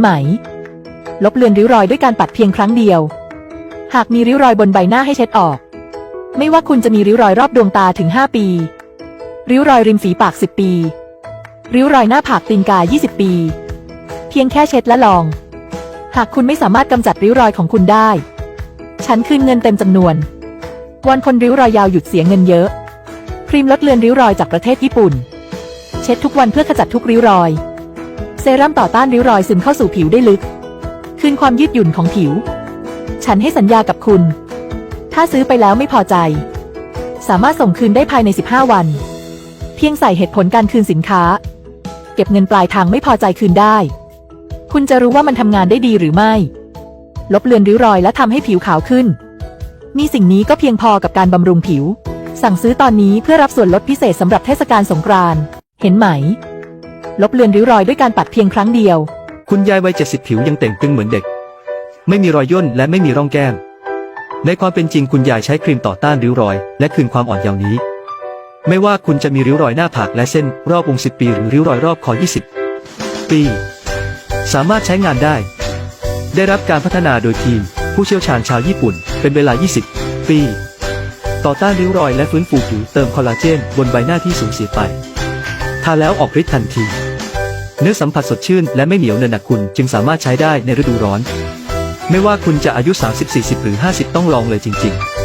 ไหม ลบเลือนริ้วรอยด้วยการปัดเพียงครั้งเดียว หากมีริ้วรอยบนใบหน้าให้เช็ดออก ไม่ว่าคุณจะมีริ้วรอยรอบดวงตาถึง 5 ปี ริ้วรอยริมฝีปาก 10 ปี ริ้วรอยหน้าผากตีนกา 20 ปี เพียงแค่เช็ดและลอง หากคุณไม่สามารถกำจัดริ้วรอยของคุณได้ ฉันคืนเงินเต็มจำนวนวันคนริ้วรอยยาวหยุดเสียเงินเยอะ ครีมลดเลือนริ้วรอยจากประเทศญี่ปุ่น เช็ดทุกวันเพื่อขจัดทุกริ้วรอย เซรั่มต่อต้านริ้วรอยซึมเข้าสู่ผิวได้ลึก คืนความยืดหยุ่นของผิว ฉันให้สัญญากับคุณ ถ้าซื้อไปแล้วไม่พอใจ สามารถส่งคืนได้ภายใน 15 วัน เพียงใส่เหตุผลการคืนสินค้า เก็บเงินปลายทางไม่พอใจคืนได้ คุณจะรู้ว่ามันทำงานได้ดีหรือไม่ ลบเลือนริ้วรอยและทำให้ผิวขาวขึ้น มีสิ่งนี้ก็เพียงพอกับการบำรุงผิว สั่งซื้อตอนนี้เพื่อรับส่วนลดพิเศษสำหรับเทศกาลสงกรานต์เห็นไหม ลบเลือนริ้วรอยด้วยการปัดเพียงครั้งเดียว คุณยายวัยเจ็ดสิบผิวยังเต่งตึงเหมือนเด็ก ไม่มีรอยย่นและไม่มีร่องแก้ม ในความเป็นจริงคุณยายใช้ครีมต่อต้านริ้วรอย และคืนความอ่อนเยาว์นี้ ไม่ว่าคุณจะมีริ้วรอยหน้าผากและเส้นรอบวงสิบปีหรือริ้วรอยรอบคอ20ปี สามารถใช้งานได้ ได้รับการพัฒนาโดยทีม ผู้เชี่ยวชาญชาวญี่ปุ่น เป็นเวลา 20 ปี ต่อต้านริ้วรอยและฟื้นฟูผิวเติมคอลลาเจนบนใบหน้าที่สูญเสียไป ทาแล้วออกฤทธิ์ทันที เนื้อสัมผัสสดชื่นและไม่เหนียวเนินหนักคุณจึงสามารถใช้ได้ในฤดูร้อน ไม่ว่าคุณจะอายุ 30 40 หรือ 50 ต้องลองเลยจริง ๆ